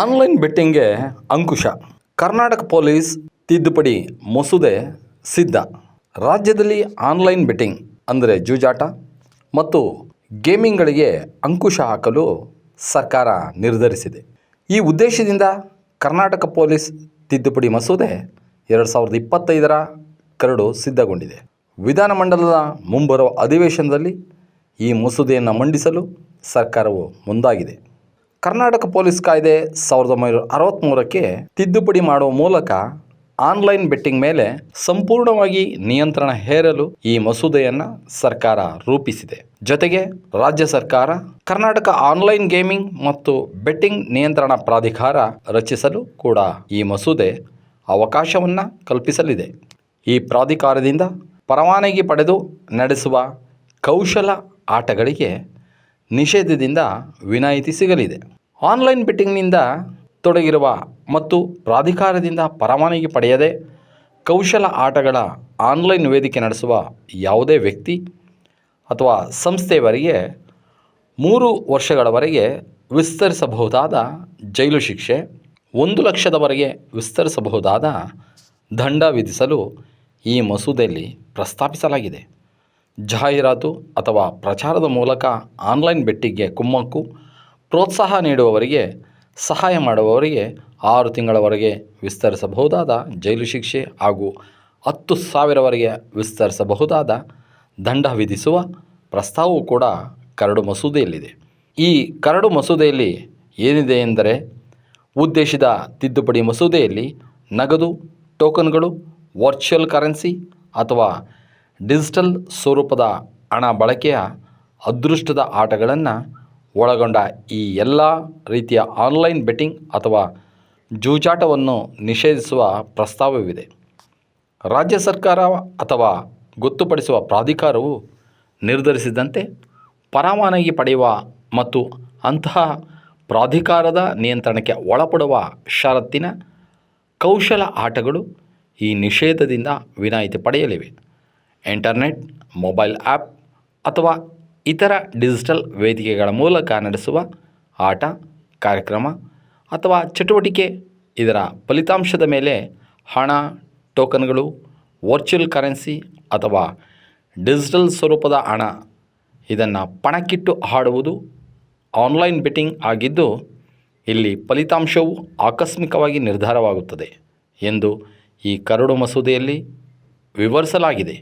Online ಬೆಟ್ಟಿಂಗ್ಗೆ ಅಂಕುಶ. Karnataka police ತಿದ್ದುಪಡಿ ಮಸೂದೆ ಸಿದ್ಧ. ರಾಜ್ಯದಲ್ಲಿ ಆನ್ಲೈನ್ ಬೆಟ್ಟಿಂಗ್ ಅಂದರೆ ಜೂಜಾಟ ಮತ್ತು ಗೇಮಿಂಗ್ಗಳಿಗೆ ಅಂಕುಶ ಹಾಕಲು ಸರ್ಕಾರ ನಿರ್ಧರಿಸಿದೆ. ಈ ಉದ್ದೇಶದಿಂದ ಕರ್ನಾಟಕ ಪೊಲೀಸ್ ತಿದ್ದುಪಡಿ ಮಸೂದೆ ಎರಡು ಸಾವಿರದ ಇಪ್ಪತ್ತೈದರ ಕರಡು ಸಿದ್ಧಗೊಂಡಿದೆ. ವಿಧಾನಮಂಡಲದ ಮುಂಬರುವ ಅಧಿವೇಶನದಲ್ಲಿ ಈ ಮಸೂದೆಯನ್ನು ಮಂಡಿಸಲು ಸರ್ಕಾರವು ಮುಂದಾಗಿದೆ. ಕರ್ನಾಟಕ ಪೊಲೀಸ್ ಕಾಯ್ದೆ ಸಾವಿರದ ಒಂಬೈನೂರ ಅರವತ್ತ್ಮೂರಕ್ಕೆ ತಿದ್ದುಪಡಿ ಮಾಡುವ ಮೂಲಕ ಆನ್ಲೈನ್ ಬೆಟ್ಟಿಂಗ್ ಮೇಲೆ ಸಂಪೂರ್ಣವಾಗಿ ನಿಯಂತ್ರಣ ಹೇರಲು ಈ ಮಸೂದೆಯನ್ನು ಸರ್ಕಾರ ರೂಪಿಸಿದೆ. ಜೊತೆಗೆ ರಾಜ್ಯ ಸರ್ಕಾರ ಕರ್ನಾಟಕ ಆನ್ಲೈನ್ ಗೇಮಿಂಗ್ ಮತ್ತು ಬೆಟ್ಟಿಂಗ್ ನಿಯಂತ್ರಣ ಪ್ರಾಧಿಕಾರ ರಚಿಸಲು ಕೂಡ ಈ ಮಸೂದೆ ಅವಕಾಶವನ್ನು ಕಲ್ಪಿಸಲಿದೆ. ಈ ಪ್ರಾಧಿಕಾರದಿಂದ ಪರವಾನಗಿ ಪಡೆದು ನಡೆಸುವ ಕೌಶಲ ಆಟಗಳಿಗೆ ನಿಷೇಧದಿಂದ ವಿನಾಯಿತಿ ಸಿಗಲಿದೆ. ಆನ್ಲೈನ್ ಬೆಟ್ಟಿಂಗ್ನಿಂದ ತೊಡಗಿರುವ ಮತ್ತು ಪ್ರಾಧಿಕಾರದಿಂದ ಪರವಾನಗಿ ಪಡೆಯದೆ ಕೌಶಲ ಆಟಗಳ ಆನ್ಲೈನ್ ವೇದಿಕೆ ನಡೆಸುವ ಯಾವುದೇ ವ್ಯಕ್ತಿ ಅಥವಾ ಸಂಸ್ಥೆಯವರಿಗೆ ಮೂರು ವರ್ಷಗಳವರೆಗೆ ವಿಸ್ತರಿಸಬಹುದಾದ ಜೈಲು ಶಿಕ್ಷೆ, ಒಂದು ಲಕ್ಷದವರೆಗೆ ವಿಸ್ತರಿಸಬಹುದಾದ ದಂಡ ವಿಧಿಸಲು ಈ ಮಸೂದೆಯಲ್ಲಿ ಪ್ರಸ್ತಾಪಿಸಲಾಗಿದೆ. ಜಾಹೀರಾತು ಅಥವಾ ಪ್ರಚಾರದ ಮೂಲಕ ಆನ್ಲೈನ್ ಬೆಟ್ಟಿಗೆ ಕುಮ್ಮಕ್ಕು ಪ್ರೋತ್ಸಾಹ ನೀಡುವವರಿಗೆ ಸಹಾಯ ಮಾಡುವವರಿಗೆ ಆರು ತಿಂಗಳವರೆಗೆ ವಿಸ್ತರಿಸಬಹುದಾದ ಜೈಲು ಶಿಕ್ಷೆ ಹಾಗೂ ಹತ್ತು ಸಾವಿರವರೆಗೆ ವಿಸ್ತರಿಸಬಹುದಾದ ದಂಡ ವಿಧಿಸುವ ಪ್ರಸ್ತಾವವು ಕೂಡ ಕರಡು ಮಸೂದೆಯಲ್ಲಿದೆ. ಈ ಕರಡು ಮಸೂದೆಯಲ್ಲಿ ಏನಿದೆ ಎಂದರೆ ಉದ್ದೇಶಿತ ತಿದ್ದುಪಡಿ ಮಸೂದೆಯಲ್ಲಿ ನಗದು ಟೋಕನ್ಗಳು ವರ್ಚುವಲ್ ಕರೆನ್ಸಿ ಅಥವಾ ಡಿಜಿಟಲ್ ಸ್ವರೂಪದ ಹಣ ಬಳಕೆಯ ಅದೃಷ್ಟದ ಆಟಗಳನ್ನು ಒಳಗೊಂಡ ಈ ಎಲ್ಲ ರೀತಿಯ ಆನ್ಲೈನ್ ಬೆಟ್ಟಿಂಗ್ ಅಥವಾ ಜೂಜಾಟವನ್ನು ನಿಷೇಧಿಸುವ ಪ್ರಸ್ತಾವವಿದೆ. ರಾಜ್ಯ ಸರ್ಕಾರ ಅಥವಾ ಗೊತ್ತುಪಡಿಸುವ ಪ್ರಾಧಿಕಾರವು ನಿರ್ಧರಿಸಿದಂತೆ ಪರವಾನಗಿ ಪಡೆಯುವ ಮತ್ತು ಅಂತಹ ಪ್ರಾಧಿಕಾರದ ನಿಯಂತ್ರಣಕ್ಕೆ ಒಳಪಡುವ ಷರತ್ತಿನ ಕೌಶಲ ಆಟಗಳು ಈ ನಿಷೇಧದಿಂದ ವಿನಾಯಿತಿ ಪಡೆಯಲಿವೆ. ಇಂಟರ್ನೆಟ್, ಮೊಬೈಲ್ ಆ್ಯಪ್ ಅಥವಾ ಇತರ ಡಿಜಿಟಲ್ ವೇದಿಕೆಗಳ ಮೂಲಕ ನಡೆಸುವ ಆಟ, ಕಾರ್ಯಕ್ರಮ ಅಥವಾ ಚಟುವಟಿಕೆ ಇದರ ಫಲಿತಾಂಶದ ಮೇಲೆ ಹಣ, ಟೋಕನ್ಗಳು, ವರ್ಚುವಲ್ ಕರೆನ್ಸಿ ಅಥವಾ ಡಿಜಿಟಲ್ ಸ್ವರೂಪದ ಹಣ. ಇದನ್ನು ಪಣಕ್ಕಿಟ್ಟು ಆಡುವುದು ಆನ್ಲೈನ್ ಬೆಟ್ಟಿಂಗ್ ಆಗಿದ್ದು, ಇಲ್ಲಿ ಫಲಿತಾಂಶವು ಆಕಸ್ಮಿಕವಾಗಿ ನಿರ್ಧಾರವಾಗುತ್ತದೆ ಎಂದು ಈ ಕರಡು ಮಸೂದೆಯಲ್ಲಿ ವಿವರಿಸಲಾಗಿದೆ.